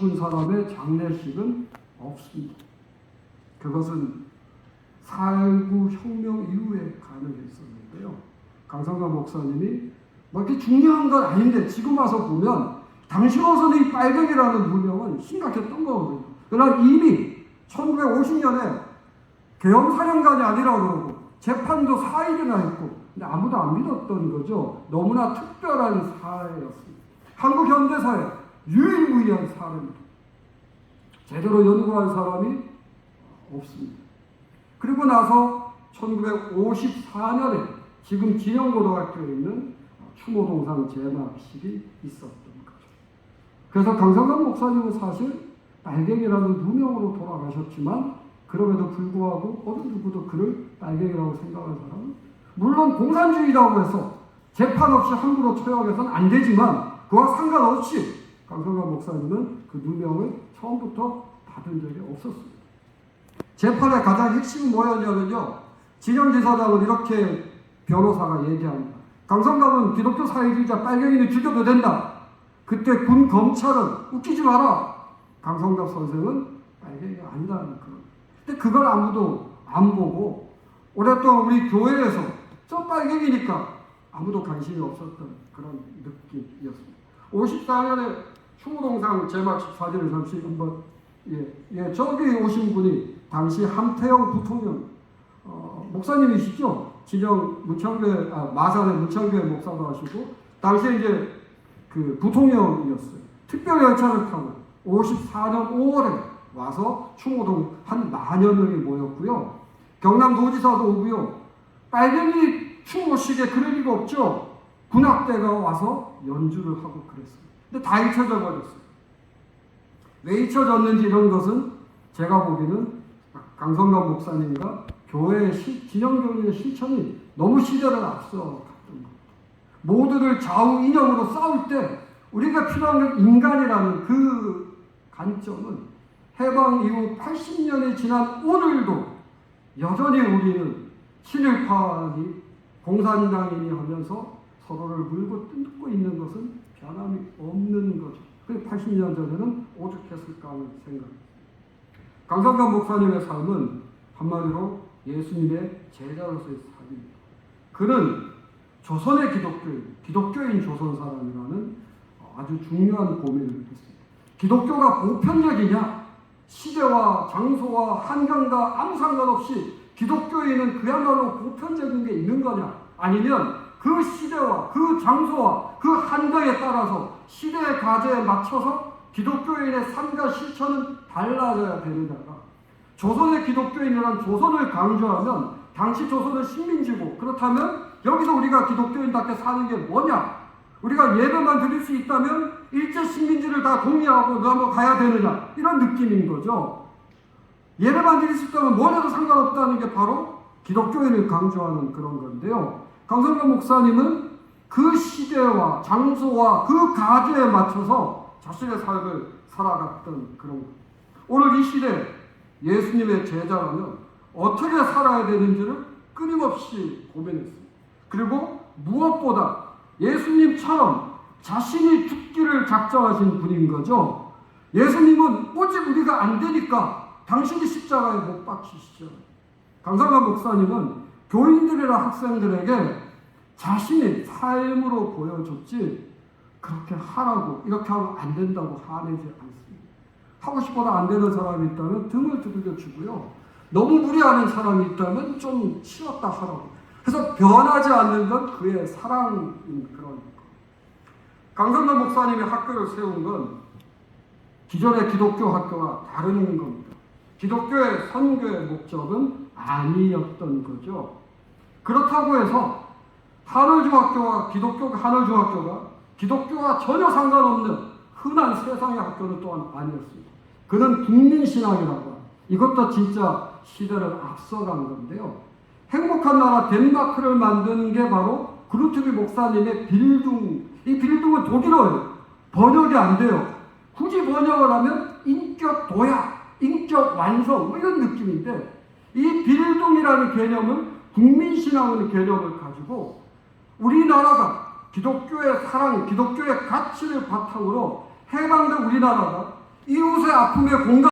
죽은 사람의 장례식은 없습니다. 그것은 4.19 혁명 이후에 가능했었는데요. 강성관 목사님이 뭐 이렇게 중요한 건 아닌데 지금 와서 보면 당시로서는 이 빨갱이라는 누명은 심각했던 거거든요. 그러나 이미 1950년에 계엄사령관이 아니라 그러고 재판도 4일이나 했고 근데 아무도 안 믿었던 거죠. 너무나 특별한 사례였습니다. 한국 현대사에 유일무이한 사례입니다. 제대로 연구한 사람이 없습니다. 그리고 나서 1954년에 지금 진영고등학교에 있는 추모동상 제막식이 있었던 거죠. 그래서 강성관 목사님은 사실 빨갱이라는 누명으로 돌아가셨지만 그럼에도 불구하고 어느 누구도 그를 빨갱이라고 생각하는 사람은 물론 공산주의라고 해서 재판 없이 함부로 처형해서는 안 되지만 그와 상관없이 강성관 목사님은 그 누명을 처음부터 받은 적이 없었습니다. 재판의 가장 핵심은 뭐였냐면요. 진영지사장은 이렇게 변호사가 얘기합니다. 강성감은 기독교 사회주의자 빨갱이는 죽여도 된다. 그때 군 검찰은 웃기지 마라. 강성갑 선생은 빨갱이가 아니다는 그런. 근데 그걸 아무도 안 보고 오랫동안 우리 교회에서 저 빨갱이니까 아무도 관심이 없었던 그런 느낌이었습니다. 54년에 충무동상 제막식 사진을 잠시 한번 예, 예, 저기 오신 분이 당시 함태영 부통령 어, 목사님이시죠? 진영 문창교회 아, 마산의 문창교회 목사도 하시고 당시에 이제 그 부통령이었어요. 특별 열차를 타고 54년 5월에 와서 충무동 한 만여 명이 모였고요. 경남도지사도 오고요. 빨갱이 충무식에 그럴 리가 없죠. 군악대가 와서 연주를 하고 그랬어요. 근데 다 잊혀져 버렸어요. 왜 잊혀졌는지 이런 것은 제가 보기에는 강성감 목사님과 교회의 시, 진영교회의 실천이 너무 시대를 앞서 갔던 것. 모두를 좌우 이념으로 싸울 때 우리가 필요한 건 인간이라는 그 관점은 해방 이후 80년이 지난 오늘도 여전히 우리는 친일파니 공산당이니 하면서 서로를 물고 뜯고 있는 것은 변함이 없는 거죠. 그 80년 전에는 오죽했을까 하는 생각입니다. 강성감 목사님의 삶은 한마디로 예수님의 제자로서의 삶입니다. 그는 조선의 기독교인, 기독교인 조선 사람이라는 아주 중요한 고민을 했습니다. 기독교가 보편적이냐? 시대와 장소와 환경과 아무 상관없이 기독교인은 그야말로 보편적인 게 있는 거냐? 아니면 그 시대와 그 장소와 그 환경에 따라서 시대의 과제에 맞춰서 기독교인의 삶과 실천은 달라져야 되느냐가 조선의 기독교인이란 조선을 강조하면 당시 조선은 식민지고 그렇다면 여기서 우리가 기독교인답게 사는 게 뭐냐? 우리가 예배만 드릴 수 있다면 일제 식민지를 다 동의하고 넘어가야 되느냐? 이런 느낌인 거죠. 예배만 드릴 수 있다면 뭘 해도 상관없다는 게 바로 기독교인을 강조하는 그런 건데요. 강성근 목사님은 그 시대와 장소와 그 가지에 맞춰서 자신의 삶을 살아갔던 그런 것. 오늘 이 시대 예수님의 제자라면 어떻게 살아야 되는지를 끊임없이 고민했습니다. 그리고 무엇보다 예수님처럼 자신이 죽기를 작정하신 분인 거죠. 예수님은 오직 우리가 안 되니까 당신이 십자가에 못 박히시죠. 강상관 목사님은 교인들이나 학생들에게 자신이 삶으로 보여줬지 그렇게 하라고 이렇게 하면 안 된다고 화내지 않습니다. 하고 싶어도 안 되는 사람이 있다면 등을 두들겨 주고요. 너무 무리하는 사람이 있다면 좀 치웠다 하라고. 그래서 변하지 않는 건 그의 사랑인 그런 거. 강성남 목사님이 학교를 세운 건 기존의 기독교 학교와 다른 겁니다. 기독교의 선교의 목적은 아니었던 거죠. 그렇다고 해서 하늘중학교와 기독교 하늘중학교가 기독교와 전혀 상관없는 흔한 세상의 학교는 또한 아니었습니다. 그는 국민신앙이라고 이것도 진짜 시대를 앞서간 건데요. 행복한 나라 덴마크를 만든 게 바로 그루트비 목사님의 빌둥. 이 빌둥은 독일어예요. 번역이 안 돼요. 굳이 번역을 하면 인격 도약, 인격 완성 뭐 이런 느낌인데 이 빌둥이라는 개념을 국민신앙의 개념을 가지고 우리나라가 기독교의 사랑, 기독교의 가치를 바탕으로 해방된 우리나라가 이 아픔에 공감